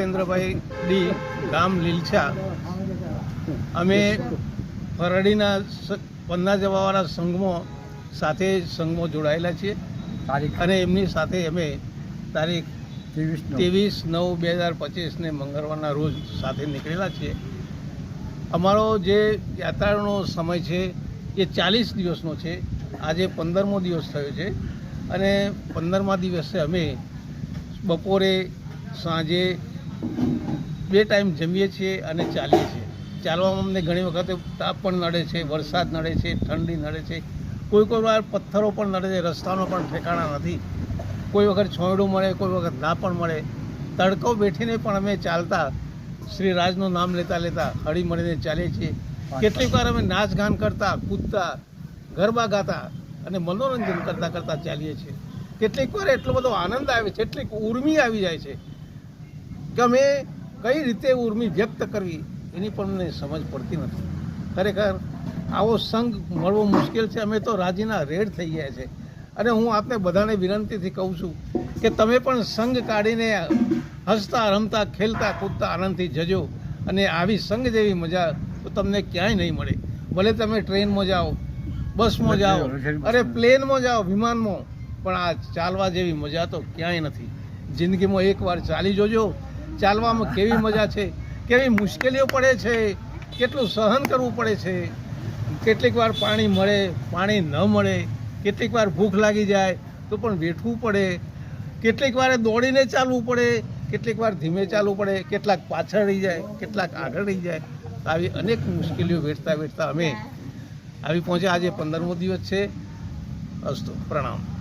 જીતેન્દ્રભાઈ D ગામ લીલછા. અમે ફરડીના પન્ના જવાવાળા સંઘમાં સાથે સંઘમાં જોડાયેલા છીએ. તારીખ. અને એમની સાથે અમે તારીખ ત્રેવીસ ત્રેવીસ નવ બે હજાર પચીસને મંગળવારના રોજ સાથે નીકળેલા છીએ. અમારો જે યાત્રાનો સમય છે એ ચાલીસ દિવસનો છે. આજે પંદરમો દિવસ થયો છે. અને પંદરમા દિવસે અમે બપોરે સાંજે બે ટાઈમ જમીએ છીએ અને ચાલીએ છીએ. ચાલવામાં અમને ઘણી વખતે તાપ પણ નડે છે, વરસાદ નડે છે, ઠંડી નડે છે. કોઈ કોઈ વાર પથ્થરો પણ નડે છે, રસ્તાનો પણ ઠેકાણા નથી. કોઈ વખત છોયડું મળે, કોઈ વખત ના પણ મળે. તડકો બેઠીને પણ અમે ચાલતા, શ્રી રાજનું નામ લેતા લેતા હળી મળીને ચાલીએ છીએ. કેટલીક વાર અમે નાચ ગાન કરતા, કૂદતા, ગરબા ગાતા અને મનોરંજન કરતા કરતા ચાલીએ છીએ. કેટલીક વાર એટલો બધો આનંદ આવે છે એટલીક ઉર્મી આવી જાય છે. કે અમે કઈ રીતે ઉર્મી વ્યક્ત કરવી એની પણ મને સમજ પડતી નથી. ખરેખર આવો સંઘ મળવો મુશ્કેલ છે. અમે તો રાજીના રેડ થઈ ગયા છે. અને હું આપને બધાને વિનંતીથી કહું છું કે તમે પણ સંઘ કાઢીને હસતા રમતા ખેલતા કૂદતા આનંદથી જજો અને આવી સંઘ જેવી મજા તો તમને ક્યાંય નહીં મળે. ભલે તમે ટ્રેનમાં જાઓ બસમાં જાઓ અરે પ્લેનમાં જાઓ વિમાનમાં પણ આ ચાલવા જેવી મજા તો ક્યાંય નથી. જિંદગીમાં એકવાર ચાલી જોજો. ચાલવામાં કેવી મજા છે? કેવી મુશ્કેલીઓ પડે છે? કેટલું સહન કરવું પડે છે? કેટલીક વાર પાણી મળે, પાણી ન મળે, કેટલીક વાર ભૂખ લાગી જાય તો પણ વેઠવું પડે. કેટલીક વાર દોડીને ચાલવું પડે, કેટલીક વાર ધીમે ચાલવું પડે, કેટલાક પાછળ રહી જાય, કેટલાક આગળ રહી જાય. આવી અનેક મુશ્કેલીઓ વેઠતા વેઠતા અમે આવી પહોંચ્યા. આજે પંદરમો દિવસ છે. અસ્તુ, પ્રણામ.